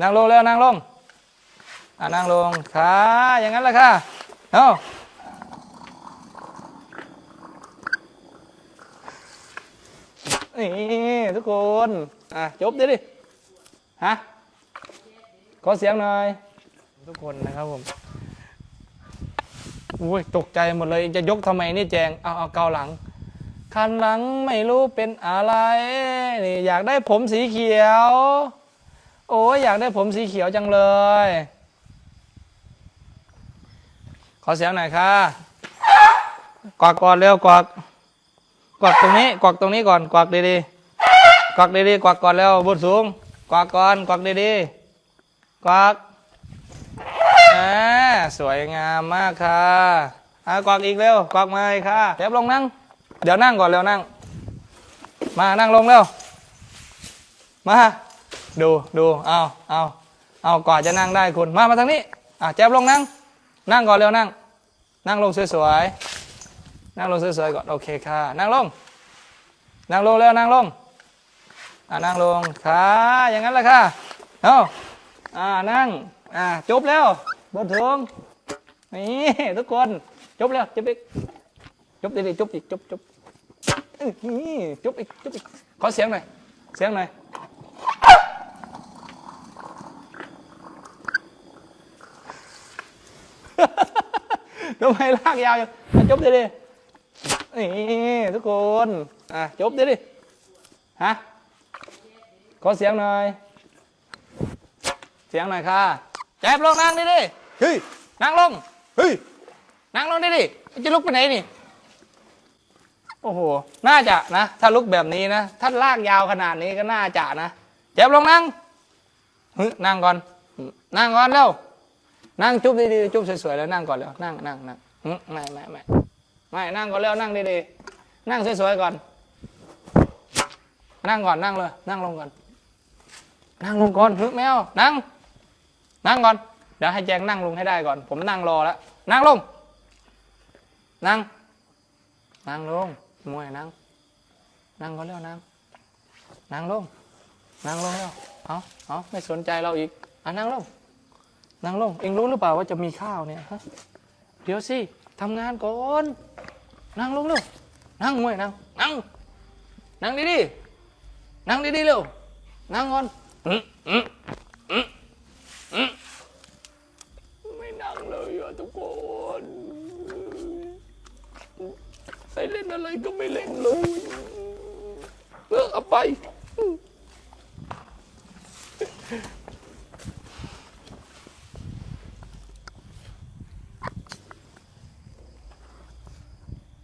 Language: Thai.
นั่งลงเร็วนั่งลงอ่านั่งลงขาอย่างนั้นแหละค่ะเอานี่ทุกคนอะจบดิดิฮะขอเสียงหน่อย ทุกคนนะครับผมอุ้ยตกใจหมดเลยจะยกทำไมนี่แจงเอาเอาเกาหลัง คันหลังไม่รู้เป็นอะไรนี่อยากได้ผมสีเขียว โอ้ยอยากได้ผมสีเขียวจังเลย ขอเสียงหน่อยค่ะกวักก่อนเร็วกวักกวักตรงนี้กวักตรงนี้ก่อนกวักดีๆกวักดีๆกวักก่อนเร็วบนสูงกวักก่อนกวักดีๆกวักอ่าสวยงามมากค่ะอ่ากวักอีกเร็วกวักมาอีกค่ะเก็บลงนั่ง เดี๋ยวนั่งก่อนเร็วนั่ง มานั่งลงเร็วมา ดูดูเอาเอาเอาก่อนจะนั่งได้คุณมามาทางนี้อะแจ๊บลงนั่ง นั่งก่อนเร็วนั่ง นั่งลงสวยๆนั่งลงสวยๆก่อนโอเคค่ะ นั่งลง นั่งลงเร็วนั่งลงอะนั่งลงขาอย่างนั้นแหละค่ะเอาอ่านั่งอ่าจบแล้วบนถึงนี่ทุกคนจบแล้วจบอีกจบดีๆจบอีกจบจบอื้อหือจบอีกจบอีกขอเสียงหน่อยเสียงหน่อย ทำไมลากยาวจังอะจบดีๆนี่ทุกคนอะจบดีๆฮะขอเสียงหน่อย เสียงหน่อยค่ะแจ๊บลงนั่งดิดิเฮ้ยนั่งลงเฮ้ยนั่งลงดิดิจะลุกไปไหนนี่โอ้โหน่าจะนะ ถ้าลุกแบบนี้นะถ้าลากยาวขนาดนี้ก็น่าจะนะเจ็บลงนั่งฮึนั่งก่อน นั่งก่อนเร็ว นั่งจุ๊บดีๆ จุ๊บสวยๆแล้วนั่งก่อนเร็วนั่งนั่งนั่งไม่ไม่ไม่ไม่นั่งก่อนเร็วนั่งดีๆ นั่งสวยๆก่อน นั่งก่อนนั่งเลย นั่งลงก่อน นั่งลงก่อนฮึแมวนั่ง นั่งก่อน เดี๋ยวให้แจงนั่งลงให้ได้ก่อน ผมนั่งรอแล้ว นั่งลง นั่ง นั่งลงมวยนั่ง นั่งก็เร็วนั่ง นั่งลง นั่งลงแล้ว เอาเอาไม่สนใจเราอีกอะนั่งลง นั่งลงเองรู้หรือเปล่าว่าจะมีข้าวเนี่ยฮะเดี๋ยวสิทำงานก่อนนั่งลงเร็วนั่งมวยนั่งนั่งนั่งดีๆนั่งดีๆเร็วนั่งก่อนอืมอืมอืมอืมไม่นั่งเลยอะทุกคนไปเล่นอะไรก็ไม่เล่นเลยเออเอาไป